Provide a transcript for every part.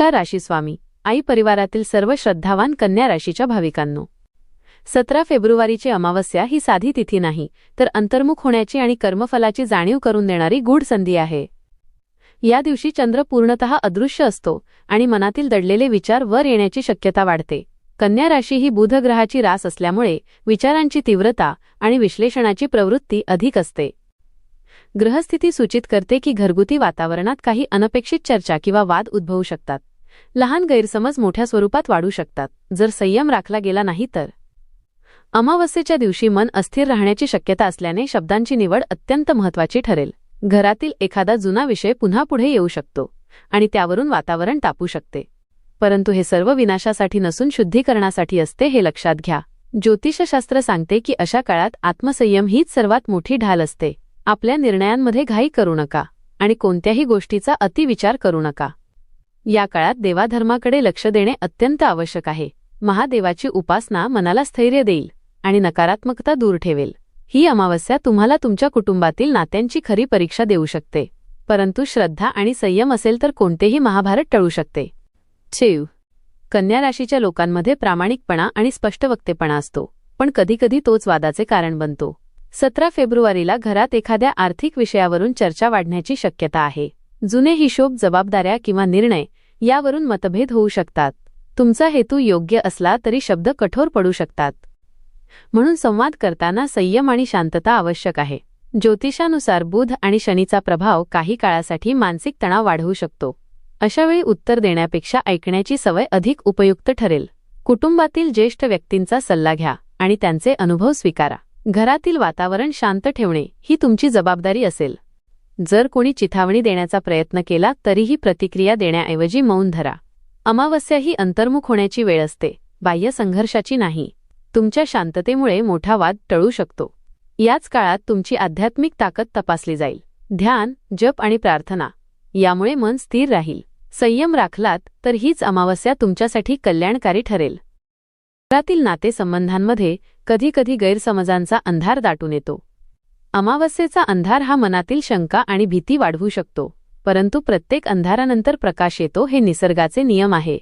नमस्कार राशीस्वामी. आई परिवारातील सर्व श्रद्धावान कन्या राशीच्या भाविकांनो. सतरा फेब्रुवारीची अमावस्या ही साधी तिथी नाही तर अंतर्मुख होण्याची आणि कर्मफलाची जाणीव करून देणारी गूढ संधी आहे. या दिवशी चंद्र पूर्णतः अदृश्य असतो आणि मनातील दडलेले विचार वर येण्याची शक्यता वाढते. कन्या राशी ही बुधग्रहाची रास असल्यामुळे विचारांची तीव्रता आणि विश्लेषणाची प्रवृत्ती अधिक असते. ग्रहस्थिती सूचित करते की घरगुती वातावरणात काही अनपेक्षित चर्चा किंवा वाद उद्भवू शकतात. लहान गैरसमज मोठ्या स्वरूपात वाढू शकतात. जर संयम राखला गेला नाही तर. अमावस्येच्या दिवशी मन अस्थिर राहण्याची शक्यता असल्याने शब्दांची निवड अत्यंत महत्वाची ठरेल. घरातील एखादा जुना विषय पुन्हा पुढे येऊ शकतो आणि त्यावरून वातावरण तापू शकते. परंतु हे सर्व विनाशासाठी नसून शुद्धीकरणासाठी असते हे लक्षात घ्या. ज्योतिषशास्त्र सांगते की अशा काळात आत्मसंयम हीच सर्वात मोठी ढाल असते. आपल्या निर्णयांमध्ये घाई करू नका आणि कोणत्याही गोष्टीचा अतिविचार करू नका. या काळात देवाधर्माकडे लक्ष देणे अत्यंत आवश्यक आहे. महादेवाची उपासना मनाला स्थैर्य देईल आणि नकारात्मकता दूर ठेवेल. ही अमावस्या तुम्हाला तुमच्या कुटुंबातील नात्यांची खरी परीक्षा देऊ शकते. परंतु श्रद्धा आणि संयम असेल तर कोणतेही महाभारत टळू शकते. छेव. कन्या राशीच्या लोकांमध्ये प्रामाणिकपणा आणि स्पष्टवक्तेपणा असतो पण कधीकधी तोच वादाचे कारण बनतो. सतरा फेब्रुवारीला घरात एखाद्या आर्थिक विषयावरून चर्चा वाढण्याची शक्यता आहे. जुने हिशोब जबाबदाऱ्या किंवा निर्णय यावरून मतभेद होऊ शकतात. तुमचा हेतू योग्य असला तरी शब्द कठोर पडू शकतात. म्हणून संवाद करताना संयम आणि शांतता आवश्यक आहे. ज्योतिषानुसार बुध आणि शनीचा प्रभाव काही काळासाठी मानसिक तणाव वाढवू शकतो. अशावेळी उत्तर देण्यापेक्षा ऐकण्याची सवय अधिक उपयुक्त ठरेल. कुटुंबातील ज्येष्ठ व्यक्तींचा सल्ला घ्या आणि त्यांचे अनुभव स्वीकारा. घरातील वातावरण शांत ठेवणे ही तुमची जबाबदारी असेल. जर कोणी चिथावणी देण्याचा प्रयत्न केला तरीही प्रतिक्रिया देण्याऐवजी मौन धरा. अमावस्या ही अंतर्मुख होण्याची वेळ असते. बाह्य संघर्षाची नाही. तुमच्या शांततेमुळे मोठा वाद टळू शकतो. याच काळात तुमची आध्यात्मिक ताकद तपासली जाईल. ध्यान जप आणि प्रार्थना यामुळे मन स्थिर राहील. संयम राखलात तर हीच अमावस्या तुमच्यासाठी कल्याणकारी ठरेल. घरातील नातेसंबंधांमध्ये कधीकधी गैरसमजांचा अंधार दाटून येतो. अमावस्येचा अंधार हा मनातील शंका आणि भीती वाढवू शकतो परंतु प्रत्येक अंधारानंतर प्रकाश येतो हे निसर्गाचे नियम आहे.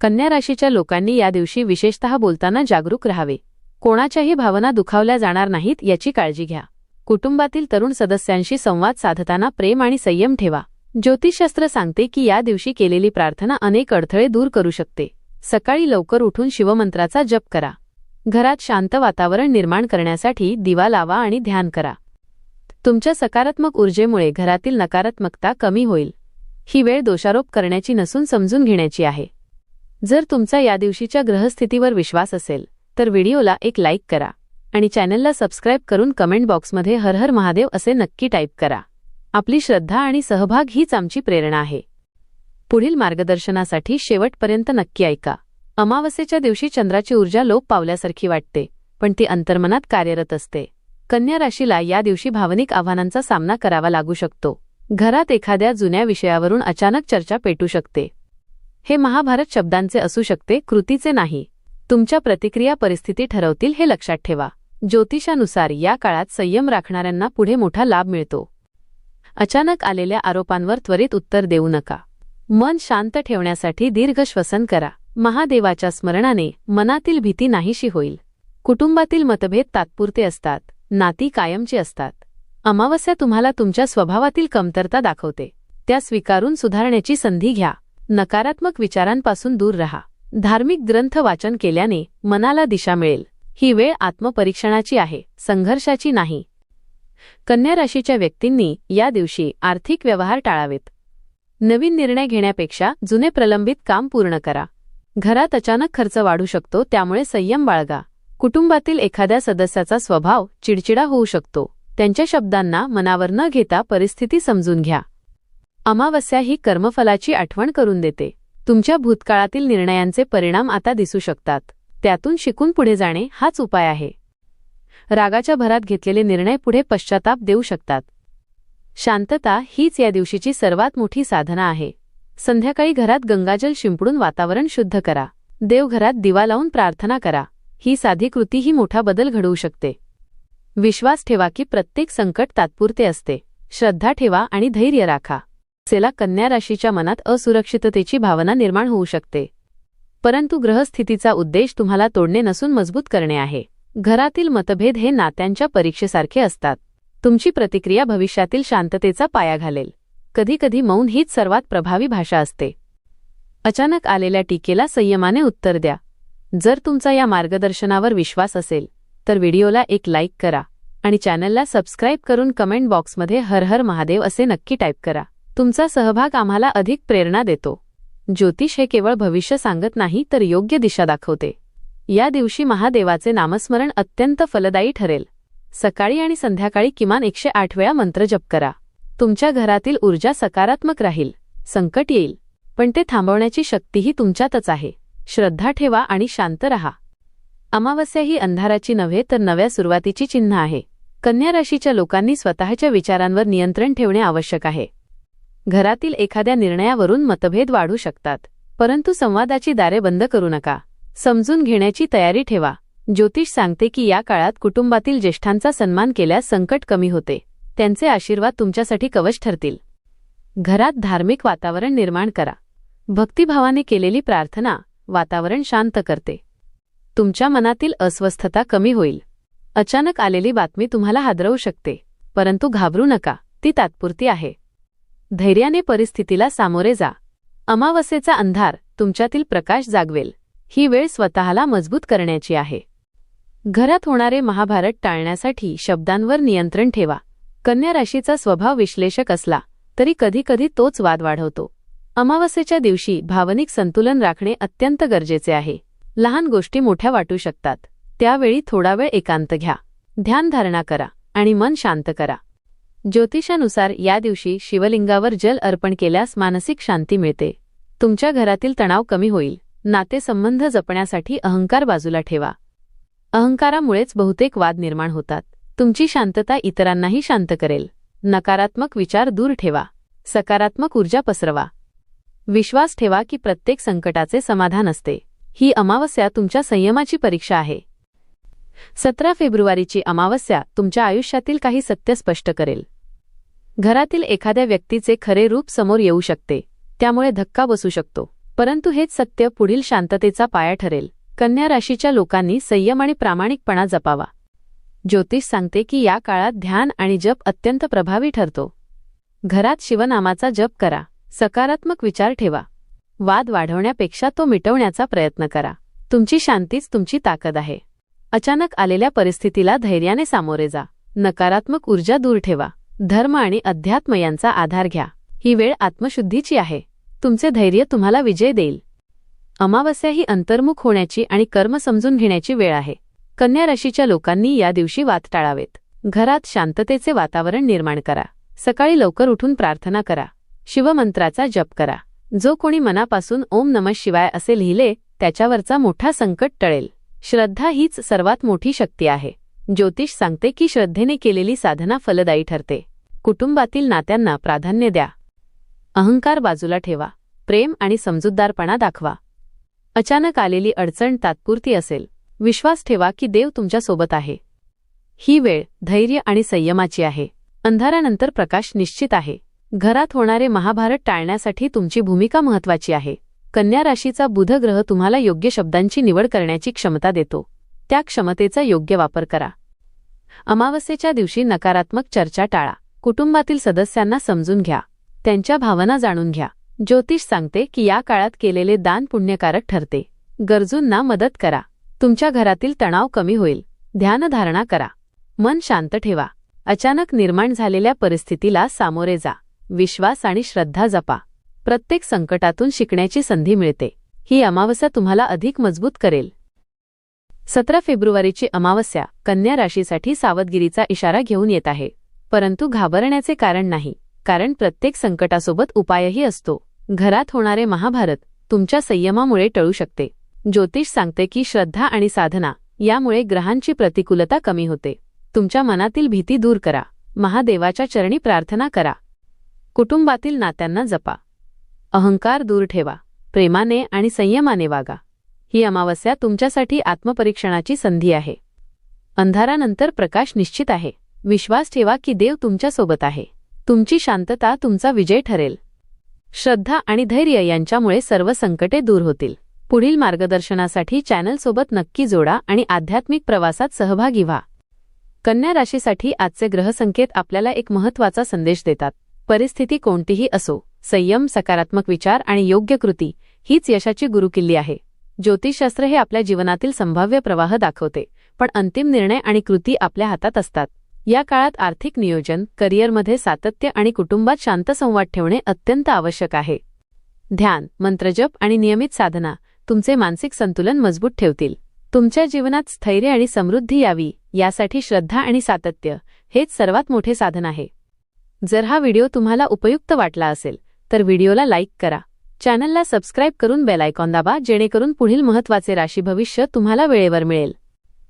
कन्या राशीच्या लोकांनी या दिवशी विशेषतः बोलताना जागरूक राहावे. कोणाच्याही भावना दुखावल्या जाणार नाहीत याची काळजी घ्या. कुटुंबातील तरुण सदस्यांशी संवाद साधताना प्रेम आणि संयम ठेवा. ज्योतिषशास्त्र सांगते की या दिवशी केलेली प्रार्थना अनेक अडथळे दूर करू शकते. सकाळी लवकर उठून शिवमंत्राचा जप करा. घरात शांत वातावरण निर्माण करण्यासाठी दिवा लावा आणि ध्यान करा. तुमच्या सकारात्मक ऊर्जेमुळे घरातील नकारात्मकता कमी होईल. ही वेळ दोषारोप करण्याची नसून समजून घेण्याची आहे. जर तुमचा या दिवशीच्या ग्रहस्थितीवर विश्वास असेल तर व्हिडिओला एक लाईक करा आणि चॅनलला सबस्क्राईब करून कमेंट बॉक्समध्ये हर हर महादेव असे नक्की टाईप करा. आपली श्रद्धा आणि सहभाग हीच आमची प्रेरणा आहे. पुढील मार्गदर्शनासाठी शेवटपर्यंत नक्की ऐका. अमावस्येच्या दिवशी चंद्राची ऊर्जा लोप पावल्यासारखी वाटते पण ती अंतर्मनात कार्यरत असते. कन्या राशीला या दिवशी भावनिक आव्हानांचा सामना करावा लागू शकतो. घरात एखाद्या जुन्या विषयावरून अचानक चर्चा पेटू शकते. हे महाभारत शब्दांचे असू शकते कृतीचे नाही. तुमच्या प्रतिक्रिया परिस्थिती ठरवतील हे लक्षात ठेवा. ज्योतिषानुसार या काळात संयम राखणाऱ्यांना पुढे मोठा लाभ मिळतो. अचानक आलेल्या आरोपांवर त्वरित उत्तर देऊ नका. मन शांत ठेवण्यासाठी दीर्घ श्वसन करा. महादेवाच्या स्मरणाने मनातील भीती नाहीशी होईल. कुटुंबातील मतभेद तात्पुरते असतात. नाती कायमची असतात. अमावस्या तुम्हाला तुमच्या स्वभावातील कमतरता दाखवते. त्या स्वीकारून सुधारण्याची संधी घ्या. नकारात्मक विचारांपासून दूर रहा. धार्मिक ग्रंथ वाचन केल्याने मनाला दिशा मिळेल. ही वेळ आत्मपरीक्षणाची आहे. संघर्षाची नाही. कन्या राशीच्या व्यक्तींनी या दिवशी आर्थिक व्यवहार टाळावेत. नवीन निर्णय घेण्यापेक्षा जुने प्रलंबित काम पूर्ण करा. घरात अचानक खर्च वाढू शकतो त्यामुळे संयम बाळगा. कुटुंबातील एखाद्या सदस्याचा स्वभाव चिडचिडा होऊ शकतो. त्यांच्या शब्दांना मनावर न घेता परिस्थिती समजून घ्या. अमावस्या ही कर्मफलाची आठवण करून देते. तुमच्या भूतकाळातील निर्णयांचे परिणाम आता दिसू शकतात. त्यातून शिकून पुढे जाणे हाच उपाय आहे. रागाच्या भरात घेतलेले निर्णय पुढे पश्चाताप देऊ शकतात. शांतता हीच या दिवशीची सर्वात मोठी साधना आहे. संध्याकाळी घरात गंगाजल शिंपडून वातावरण शुद्ध करा. देवघरात दिवा लावून प्रार्थना करा. ही साधी कृती ही मोठा बदल घडवू शकते. विश्वास ठेवा की प्रत्येक संकट तात्पुरते असते. श्रद्धा ठेवा आणि धैर्य राखा. सेला कन्या राशीच्या मनात असुरक्षिततेची भावना निर्माण होऊ शकते. परंतु ग्रहस्थितीचा उद्देश तुम्हाला तोडणे नसून मजबूत करणे आहे. घरातील मतभेद हे नात्यांच्या परीक्षेसारखे असतात. तुमची प्रतिक्रिया भविष्यातील शांततेचा पाया घालेल. कधीकधी मौन हीच सर्वात प्रभावी भाषा असते. अचानक आलेल्या टीकेला संयमाने उत्तर द्या. जर तुमचा या मार्गदर्शनावर विश्वास असेल तर व्हिडिओला एक लाईक करा आणि चॅनलला सबस्क्राईब करून कमेंट बॉक्समध्ये हर हर महादेव असे नक्की टाईप करा. तुमचा सहभाग आम्हाला अधिक प्रेरणा देतो. ज्योतिष हे केवळ भविष्य सांगत नाही तर योग्य दिशा दाखवते. या दिवशी महादेवाचे नामस्मरण अत्यंत फलदायी ठरेल. सकाळी आणि संध्याकाळी किमान एकशे आठ वेळा मंत्र जप करा. तुमच्या घरातील ऊर्जा सकारात्मक राहील संकट येईल पण ते थांबवण्याची शक्तीही तुमच्यातच आहे. श्रद्धा ठेवा आणि शांत रहा. अमावस्या ही अंधाराची नव्हे तर नव्या सुरुवातीची चिन्ह आहे. कन्या राशीच्या लोकांनी स्वतःच्या विचारांवर नियंत्रण ठेवणे आवश्यक आहे. घरातील एखाद्या निर्णयावरून मतभेद वाढू शकतात परंतु संवादाची दारे बंद करू नका. समजून घेण्याची तयारी ठेवा. ज्योतिष सांगते की या काळात कुटुंबातील ज्येष्ठांचा सन्मान केल्यास संकट कमी होते. त्यांचे आशीर्वाद तुमच्यासाठी कवच ठरतील. घरात धार्मिक वातावरण निर्माण करा. भक्तिभावाने केलेली प्रार्थना वातावरण शांत करते. तुमच्या मनातील अस्वस्थता कमी होईल. अचानक आलेली बातमी तुम्हाला हादरवू शकते परंतु घाबरू नका ती तात्पुरती आहे. धैर्याने परिस्थितीला सामोरे जा. अमावस्येचा अंधार तुमच्यातील प्रकाश जागवेल. ही वेळ स्वतःला मजबूत करण्याची आहे. घरात होणारे महाभारत टाळण्यासाठी शब्दांवर नियंत्रण ठेवा. कन्या राशीचा स्वभाव विश्लेषक असला तरी कधीकधी तोच वाद वाढवतो. अमावस्येच्या दिवशी भावनिक संतुलन राखणे अत्यंत गरजेचे आहे. लहान गोष्टी मोठ्या वाटू शकतात. त्यावेळी थोडा वेळ एकांत घ्या. ध्यानधारणा करा आणि मन शांत करा. ज्योतिषानुसार या दिवशी शिवलिंगावर जल अर्पण केल्यास मानसिक शांती मिळते. तुमच्या घरातील तणाव कमी होईल. नातेसंबंध जपण्यासाठी अहंकार बाजूला ठेवा. अहंकारामुळेच बहुतेक वाद निर्माण होतात. तुमची शांतता इतरांनाही शांत करेल. नकारात्मक विचार दूर ठेवा. सकारात्मक ऊर्जा पसरवा. विश्वास ठेवा की प्रत्येक संकटाचे समाधान असते. ही अमावस्या तुमच्या संयमाची परीक्षा आहे. सतरा फेब्रुवारीची अमावस्या तुमच्या आयुष्यातील काही सत्य स्पष्ट करेल. घरातील एखाद्या व्यक्तीचे खरे रूप समोर येऊ शकते. त्यामुळे धक्का बसू शकतो. परंतु हेच सत्य पुढील शांततेचा पाया ठरेल. कन्या राशीच्या लोकांनी संयम आणि प्रामाणिकपणा जपावा. ज्योतिष सांगते की या काळात ध्यान आणि जप अत्यंत प्रभावी ठरतो. घरात शिवनामाचा जप करा. सकारात्मक विचार ठेवा. वाद वाढवण्यापेक्षा तो मिटवण्याचा प्रयत्न करा. तुमची शांतीच तुमची ताकद आहे. अचानक आलेल्या परिस्थितीला धैर्याने सामोरे जा. नकारात्मक ऊर्जा दूर ठेवा. धर्म आणि अध्यात्म यांचा आधार घ्या. ही वेळ आत्मशुद्धीची आहे. तुमचे धैर्य तुम्हाला विजय देईल. अमावस्या ही अंतर्मुख होण्याची आणि कर्म समजून घेण्याची वेळ आहे. कन्या राशीच्या लोकांनी या दिवशी वाद टाळावेत. घरात शांततेचे वातावरण निर्माण करा. सकाळी लवकर उठून प्रार्थना करा. शिवमंत्राचा जप करा. जो कोणी मनापासून ओम नमः शिवाय असे लिहिले त्याच्यावरचा मोठा संकट टळेल. श्रद्धा हीच सर्वात मोठी शक्ती आहे. ज्योतिष सांगते की श्रद्धेने केलेली साधना फलदायी ठरते. कुटुंबातील नात्यांना प्राधान्य द्या. अहंकार बाजूला ठेवा. प्रेम आणि समजूतदारपणा दाखवा. अचानक आलेली अडचण तात्पुरती असेल. विश्वास ठेवा की देव तुमच्यासोबत आहे. ही वेळ धैर्य आणि संयमाची आहे. अंधारानंतर प्रकाश निश्चित आहे. घरात होणारे महाभारत टाळण्यासाठी तुमची भूमिका महत्वाची आहे. कन्या राशीचा बुध ग्रह तुम्हाला योग्य शब्दांची निवड करण्याची क्षमता देतो. त्या क्षमतेचा योग्य वापर करा. अमावस्येच्या दिवशी नकारात्मक चर्चा टाळा. कुटुंबातील सदस्यांना समजून घ्या. त्यांच्या भावना जाणून घ्या. ज्योतिष सांगते की या काळात केलेले दान पुण्यकारक ठरते. गरजूंना मदत करा. तुमच्या घरातील तणाव कमी होईल. ध्यानधारणा करा. मन शांत ठेवा. अचानक निर्माण झालेल्या परिस्थितीला सामोरे जा. विश्वास आणि श्रद्धा जपा. प्रत्येक संकटातून शिकण्याची संधी मिळते. ही अमावस्या तुम्हाला अधिक मजबूत करेल. सतरा फेब्रुवारीची अमावस्या कन्या राशीसाठी सावधगिरीचा इशारा घेऊन येत आहे. परंतु घाबरण्याचे कारण नाही कारण प्रत्येक संकटासोबत उपायही असतो. घरात होणारे महाभारत तुमच्या संयमामुळे टळू शकते. ज्योतिष सांगते की श्रद्धा आणि साधना यामुळे ग्रहांची प्रतिकूलता कमी होते. तुमच्या मनातील भीती दूर करा. महादेवाच्या चरणी प्रार्थना करा. कुटुंबातील नात्यांना जपा. अहंकार दूर ठेवा. प्रेमाने आणि संयमाने वागा. ही अमावस्या तुमच्यासाठी आत्मपरीक्षणाची संधी आहे. अंधारानंतर प्रकाश निश्चित आहे. विश्वास ठेवा की देव तुमच्यासोबत आहे. तुमची शांतता तुमचा विजय ठरेल. श्रद्धा आणि धैर्य यांच्यामुळे सर्व संकटे दूर होतील. पुढील मार्गदर्शनासाठी चॅनलसोबत नक्की जोडा आणि आध्यात्मिक प्रवासात सहभागी व्हा. कन्या राशीसाठी आजचे ग्रहसंकेत आपल्याला एक महत्त्वाचा संदेश देतात. परिस्थिती कोणतीही असो संयम सकारात्मक विचार आणि योग्य कृती हीच यशाची गुरुकिल्ली आहे. ज्योतिषशास्त्र हे आपल्या जीवनातील संभाव्य प्रवाह दाखवते पण अंतिम निर्णय आणि कृती आपल्या हातात असतात. या काळात आर्थिक नियोजन करिअरमध्ये सातत्य आणि कुटुंबात शांत संवाद ठेवणे अत्यंत आवश्यक आहे. ध्यान मंत्रजप आणि नियमित साधना तुमचे मानसिक संतुलन मजबूत ठेवतील. तुमच्या जीवनात स्थैर्य आणि समृद्धी यावी यासाठी श्रद्धा आणि सातत्य हेच सर्वात मोठे साधन आहे. जर हा व्हिडिओ तुम्हाला उपयुक्त वाटला असेल तर व्हिडिओला लाईक करा. चॅनलला सबस्क्राईब करून बेलायकॉन दाबा जेणेकरून पुढील महत्त्वाचे राशी भविष्य तुम्हाला वेळेवर मिळेल.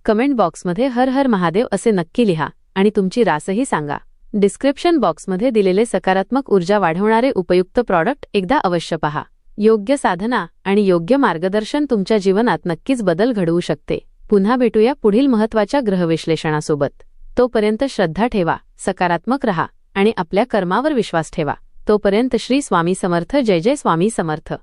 कमेंट बॉक्समध्ये हर हर महादेव असे नक्की लिहा आणि तुमची रासही सांगा. डिस्क्रिप्शन बॉक्समध्ये दिलेले सकारात्मक ऊर्जा वाढवणारे उपयुक्त प्रॉडक्ट एकदा अवश्य पहा. योग्य साधना आणि योग्य मार्गदर्शन तुमच्या जीवनात नक्कीच बदल घडवू शकते. पुन्हा भेटूया पुढील महत्त्वाच्या ग्रहविश्लेषणासोबत. तोपर्यंत श्रद्धा ठेवा सकारात्मक रहा आणि आपल्या कर्मावर विश्वास ठेवा. तोपर्यंत श्री स्वामी समर्थ जय जय स्वामी समर्थ.